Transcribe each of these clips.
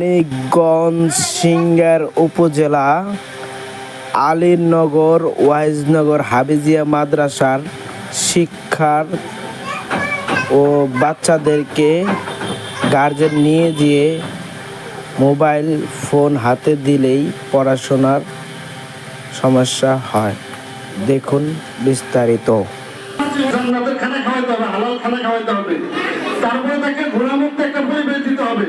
মানিকগঞ্জ উপজেলা আলীনগর, ওয়াইজনগর হাবিজিয়া মাদ্রাসার শিক্ষার ও বাচ্চাদেরকে গার্জেন নিয়ে গিয়ে মোবাইল ফোন হাতে দিলেই পড়াশোনার সমস্যা হয়। দেখুন বিস্তারিত। তারপরে তাকে একটা পরিবেশ দিতে হবে।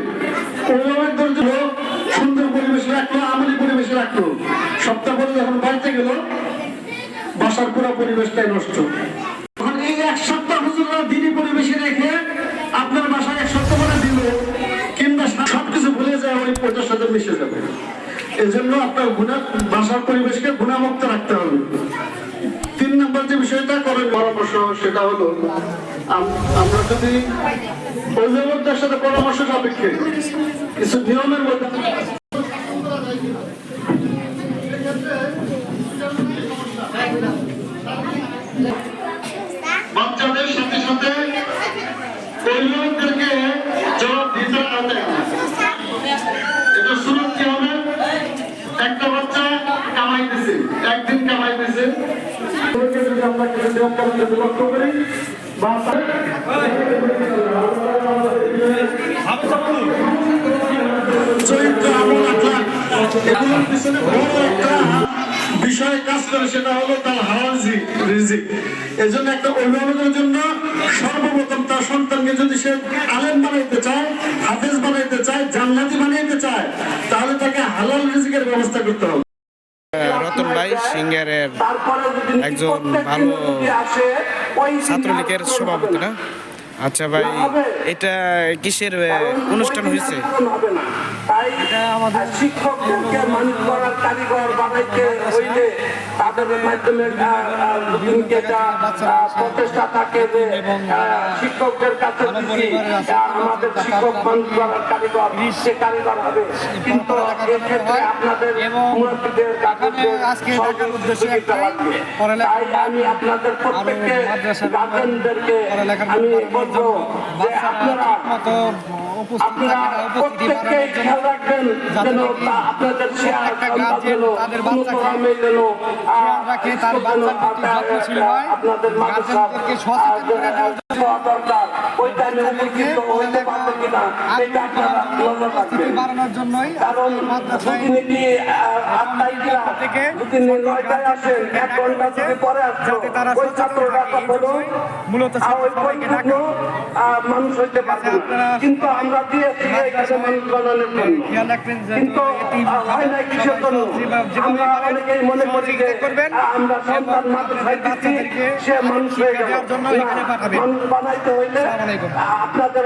অভিভাবকদের জন্য সুন্দর পরিবেশ রাখল, আমলি পরিবেশ রাখল। সপ্তাহ পরে যখন বাড়িতে গেল, বাসার পুরো পরিবেশটাই নষ্ট। তখন এই এক সপ্তাহ হুজুররা দিনই পরিবেশে রেখে আপনার বাসায় এক সপ্তাহ পরে দিল, কিংবা সবকিছু ভুলে যায়, ওই ওইটার সাথে মিশে যাবে। এই জন্য আপনার গুণা বাসার পরিবেশকে গুণামুক্ত রাখতে হবে। তিন নম্বর যে বিষয়টা করেন পরামর্শ, সেটা হলো আমরা যদি অভিভাবকদের সাথে পরামর্শ সাপেক্ষে কিছু নিয়মের মধ্যে বাচ্চাদের সাথে সাথে অভিভাবকদেরকে জবাব দিতে হবে এটা শুরু কি হবে একদিন কামাইতেছে যদি একটা বিষয় কাজ করে, সেটা হলো তার হালাল রিজিক। এই জন্য একটা অভিভাবকের জন্য সর্বপ্রথম তার সন্তানকে যদি সে আলেম বানাইতে চায়, হাফেজ বানাইতে চায়, জান্নাতি বানাইতে চায়, তাহলে তাকে হালাল রিজিকের ব্যবস্থা করতে হবে। ভাই সিঙ্গারের একজন ভালো ছাত্রলীগের সভাপতি না? আচ্ছা ভাই এটা কিসের অনুষ্ঠান হয়েছে? শিক্ষকদেরকে মানুষ করার কারিগর বানাইতে হইলে তাদের মাধ্যমে প্রচেষ্টা থাকে যে শিক্ষকদের কাছে আমাদের শিক্ষক মানুষ করার কারিগর সে কারিগর হবে। কিন্তু এক্ষেত্রে আপনাদের মুরব্বীদের কাকুদের আজকে দেখার সহযোগিতা লাগবে। তাই আমি আপনাদের প্রত্যেককে গার্জেনদেরকে আমি বলব যে আপনারা আপনারা প্রত্যেককে বাড়ানোর খেয়াল রাখবেন যেন আপনাদের শেয়ার প্রত্যেকটা তাদের বাচ্চাকে খেয়াল রাখে, তার বাচ্চার প্রতি যত্নশীল হয়, আপনাদের সচেতন করে দেওয়ার দরকার। ওই টাইমে উপস্থিত হইতে পারবে কিনা এটা আপনারা নজর রাখবেন বাড়ানোর জন্যই কারণ থেকে যদি নয়টায় আসেন। এক ঘণ্টা যদি পরে আসছো যাতে তারা সচেতন থাকে, এই জন্যই মূলত সবাইকে ডাকা। মানুষ হইতে পারবে কিন্তু আমরা দিয়েছি এখানে মানুষ বানানোর জন্য খেয়াল রাখবেন কিন্তু হয় নাই কিসের জন্য? যেভাবে- যেভাবে আমরা অনেকেই মনে করি যে করবেন। আমরা সন্তান মাদ্রাসায় দিচ্ছি সে মানুষ হয়ে গেল। জন্য এখানে পাঠাবেন। বানাইতে হইলে আপনাদের